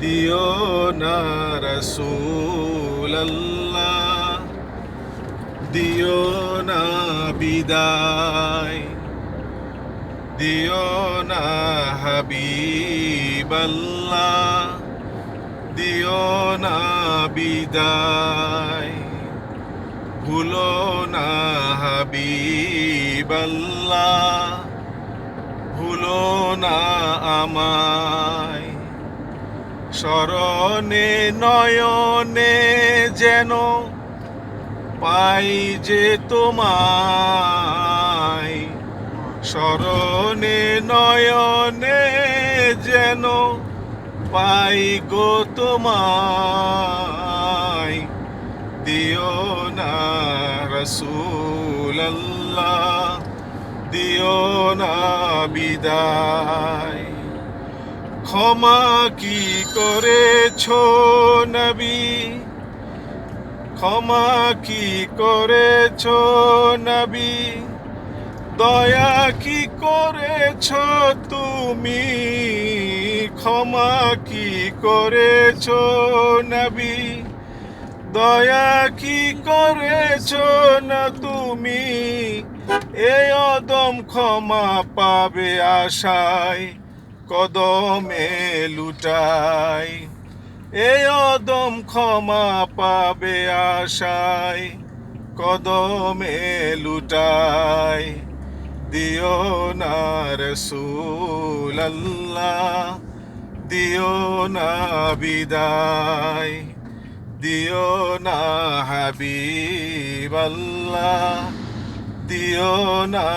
দিও না রসুল আল্লাহ দিও না বিদায়। দিও না হাবিব আল্লাহ দিও না বিদায়। ভুলো না হাবিব আল্লাহ ভুলো না আমায়। স্মরণে নয়নে যেন পাই যে তোমায়। স্মরণে নয়নে যেন পাই গো তোমায়। দিও না রসুল আল্লাহ দিও না বিদায়। ক্ষমা কি করেছ নবী? ক্ষমা কি করেছ নবী? দয়া কি করেছ তুমি? ক্ষমা কি করেছ নবী? দয়া কি করেছ না তুমি? এ অদম ক্ষমা পাবে আশায়। কদমে লুটাই, এ অদম ক্ষমা পাবে আশায়। কদমে লুটাই, দিও না রসুল আল্লাহ দিও না বিদায়, দিও না হাবিব আল্লাহ দিও না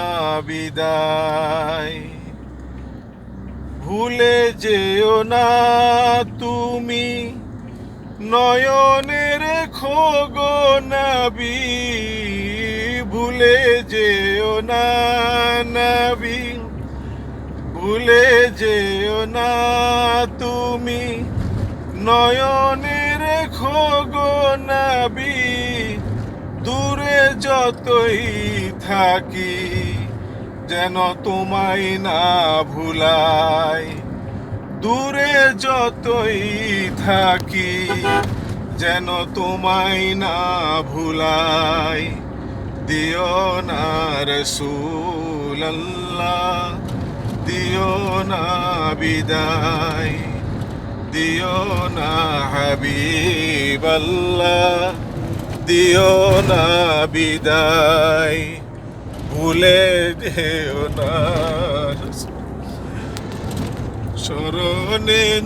বিদায়। ভুলে যেও না তুমি। নয়নের খোগো নবী, ভুলে যেও না নবী। ভুলে যেও না তুমি। নয়নের খোগো নবী, দূরে যতই থাকি। যেন তোমায় না ভুলাই। দূরে যতই থাকি, যেন তোমায় না ভুলাই। দিও না রসুল আল্লাহ দিও না বিদায়। দিও না হাবিব আল্লাহ দিও না বিদায়। ভুলে যেও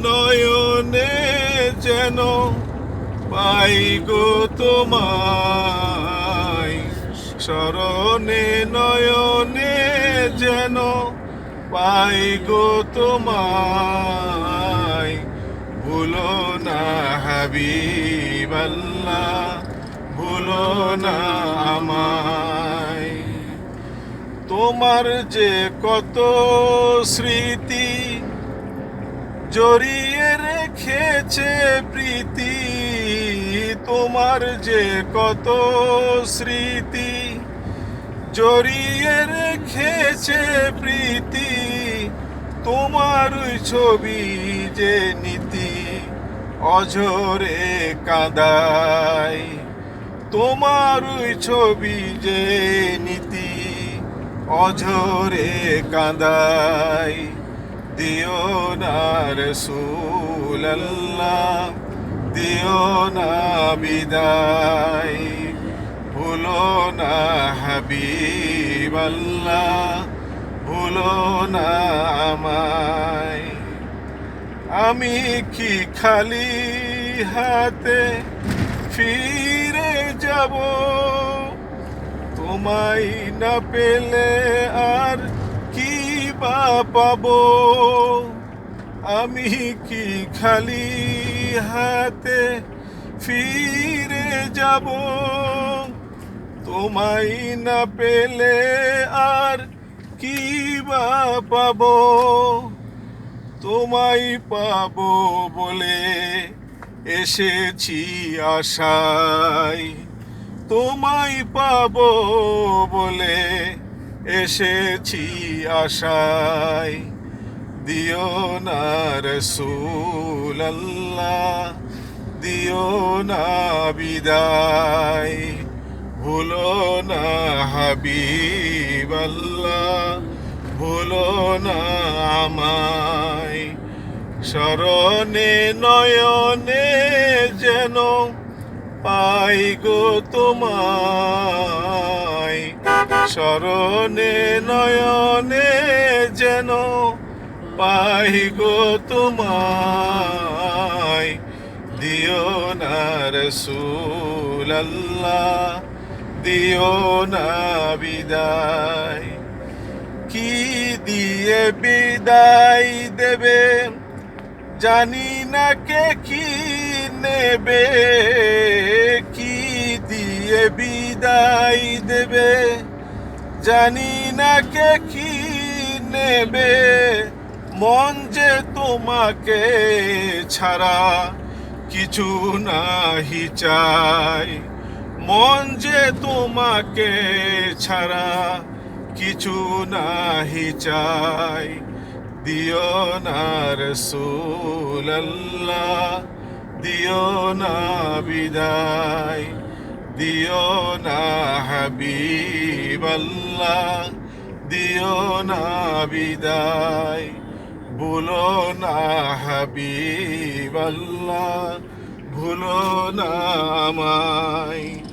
নয়নে যেন পাই গো তোমায়। স্মরণে, নয়নে যেন পাই গো তোমায়। ভুলো না হাবিব আল্লাহ ভুলো না আমায়। তোমার যে কত স্মৃতি জড়িয়ে রেখেছে প্রীতি, তোমার যে কত স্মৃতি জড়িয়ে রেখেছে প্রীতি, তোমার ছবি যে নীতি অঝরে কাদায়, তোমার ছবি যে নীতি অঝরে কাদায় দিও না রসুল আল্লাহ দিও না বিদায়, ভুলো না হাবিব আল্লাহ ভুলো না আমায়। আমি কি খালি হাতে ফিরে যাব? তোমায় না পেলে আর কি বা পাবো? আমি কি খালি হাতে ফিরে যাব? তোমায় না পেলে আর কি বা পাবো? তোমায় পাবো বলে এসেছি আশায়। তোমায় পাব বলে এসেছি আশায়। দিও না রসুল আল্লাহ দিও না বিদায়। ভুলো না হাবিব আল্লাহ ভুলো না আমায়। স্মরণে নয়নে যেন পাই গো তোমায়। স্মরণে, নয়নে যেন পাই গো তোমায়। দিও না রসুল দিও না বিদায়। কি দিয়ে বিদায় দেবে? জানি না কে কি নেবে। বিদায় দেবে, জানি না কে কি নেবে। মন যে তোমাকে ছাড়া কিছু নাহি চাই মন যে তোমাকে ছাড়া কিছু নাহি চাই দিও না রসুল আল্লাহ দিও না বিদায়। দিও না হাবিবাল্লাহ দিও না বিদায় ভুলো না হাবিবাল্লাহ ভুলো না আমায়।